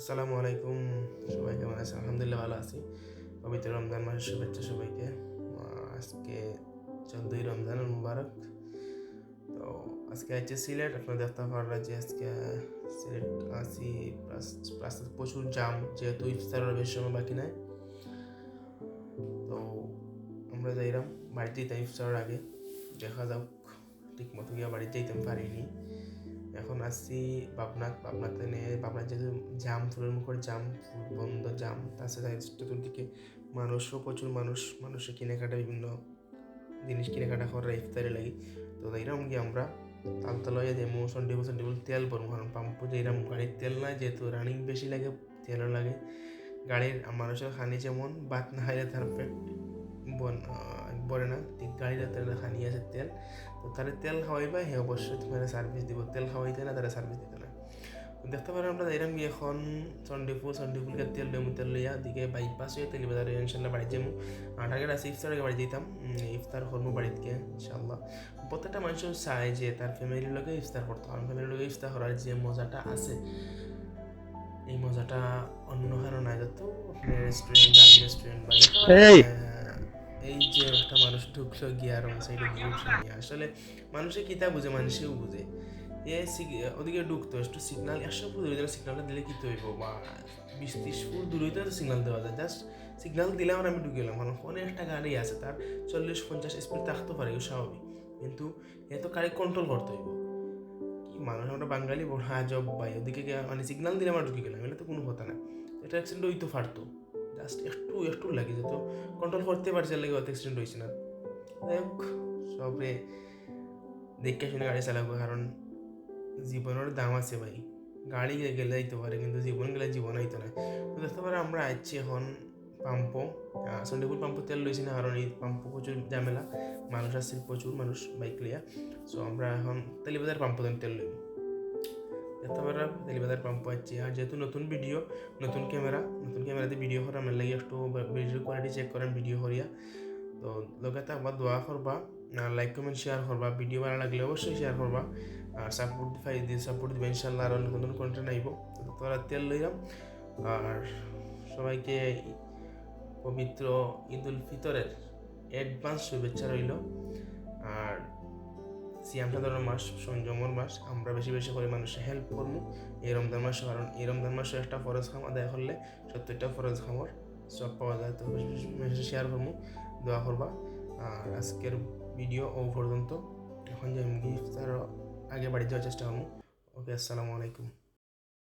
আসসালামু আলাইকুম। সবাই কেমন আছে আলহামদুলিল্লাহ ভালো আছি। পবিত্র রমজান মাসের শুভেচ্ছা সবাইকে। আজকে চোদ্দই রমজান মুবারক। তো আজকে আছে সিলেট আপনার দেখতে পারলা যে আজকে? সিলেট আসি প্লাস প্রচুর জাম, যেহেতু ইফতারের বেশি সময় বাকি নাই। তো আমরা যাইলাম বাড়িতে যেতাম ইফতারের আগে। দেখা যাক, ঠিক মতো গিয়ে বাড়িতে যেতাম পারিনি। এখন আসছি পাবনাত পাবনাতে নিয়ে পাবনার যেহেতু জাম ফুলের মুখর জাম ফুল বন্ধ জাম তাছাড়া চতুর্দিকে মানুষও প্রচুর মানুষ, মানুষের কেনাকাটা, বিভিন্ন জিনিস কেনাকাটা করার ইফতারে লাগি। তো এরকম কি আমরা তালতলয়ে যে মো সন্ডিবল সন্ডিবল তেল পরবো কারণ পাম্পু যে এরকম গাড়ির তেল না যেহেতু রানিং বেশি লাগে, তেলও লাগে। গাড়ির, মানুষের খানি যেমন বাত না খাইলে তার পেট বন বলে না ঠিক গাড়ির তেল খানি আছে তেল। তো তারা তেল খাওয়াইবা হে অবশ্যই তোমার সার্ভিস দিব। তেল খাওয়াইতে না তারা সার্ভিস দিতে না দেখতে পারেন আমরা এরকম কি এখন চন্ডিপুর চন্ডিপুরকে তেল ডেমু তেল লইয়া দিকে বাইপাস হয়ে তেল বাজারে ইনশাল্লাহ বাড়ি যাব আর টার্গেট আছে ইফতার আগে বাড়ি যেতাম ইফতার করব বাড়িতে ইনশাল্লাহ। প্রত্যেকটা মানুষ চায় যে তার ফ্যামিলির লোকে ইফতার করতে হবে ফ্যামিলির লোকে ইফতার করার যে মজাটা আছে এই মজাটা অন্য কারও নাই। যত রেস্টুরেন্ট দামি রেস্টুরেন্ট বা এই! যে একটা মানুষ ঢুকলো, গিয়ে আর সাইডে নিয়ে আসলে মানুষে কিতা বুঝে, মানুষেও বুঝে। এ ওদিকে ঢুকতো, একটু সিগনাল একশো ফুট দূরে সিগনালটা দিলে কি হইব বা বিশ ত্রিশ ফুট দূরে তো সিগনাল দেওয়া যায়। জাস্ট সিগনাল দিলে আর আমি ঢুকে গেলাম। কারণ অনেক একটা গাড়ি আছে, তার চল্লিশ পঞ্চাশ স্পিড থাকতে পারে স্বাভাবিক। কিন্তু এ তো গাড়ি কন্ট্রোল করতে হইব। কি মানুষ, আমরা বাঙালি, বড় আজব ভাই। ওদিকে মানে সিগনাল দিলে আমরা ঢুকে গেলাম। এটা তো কোনো কথা না। এটা অ্যাক্সিডেন্ট হইতে পারতো জাস্ট একটু একটু লাগে যেত। কন্ট্রোল করতে পারছে লাগে অত অ্যাক্সিডেন্ট হয়েছে না। যাই হোক সবরে দেখে শুনে গাড়ি চালাবো, কারণ জীবনের দাম আছে ভাই। গাড়ি গেলে যাইতে পারে, কিন্তু জীবন গেলে জীবন হইতো না। তো দেখতে পারে, আমরা আসছি এখন পাম্পো। সন্ডিপুর পাম্পো তেল লইছি না, কারণ এই পাম্পো প্রচুর ঝামেলা। মানুষ আসছে প্রচুর মানুষ, বাইক লিয়া সো আমরা এখন তেলিবাজার পাম্পো তেল লইব। দেখতে পারা তেলিবাজার পাম্পো আসছি আর যেহেতু নতুন ভিডিও নতুন ক্যামেরা নতুন ক্যামেরাতে ভিডিও করা আমার লাগে একটু ভিডিও কোয়ালিটি চেক করেন ভিডিও করিয়া তো লোকেতে আবার দোয়া করবা লাইক কমেন্ট শেয়ার করবা ভিডিও ভালো লাগলে অবশ্যই শেয়ার করবা আর সাপোর্ট ফাই দিয়ে সাপোর্ট দিবে ইনশাল্লাহ আরও নতুন নতুন কন্টেন্ট আইব তোরা তেল লইলাম আর সবাইকে পবিত্র ঈদ উল ফিতরের অ্যাডভান্স শুভেচ্ছা রইল আর সিয়ামটা ধরো মাস সংযমর মাস, আমরা বেশি বেশি করে মানুষের হেল্প করব। এই রমজান মাসে, কারণ এই রমজান মাসে একটা ফরজ খাম আদায় করলে সত্তরটা ফরজ খামর সব পাওয়া যায়। তো বেশি বেশি শেয়ার করব, দোয়া করবা। আর আজকের ভিডিও ও পর্যন্ত এখন যে ইফতার আগে বাড়ি যাওয়ার চেষ্টা করব। ওকে আসসালামু আলাইকুম।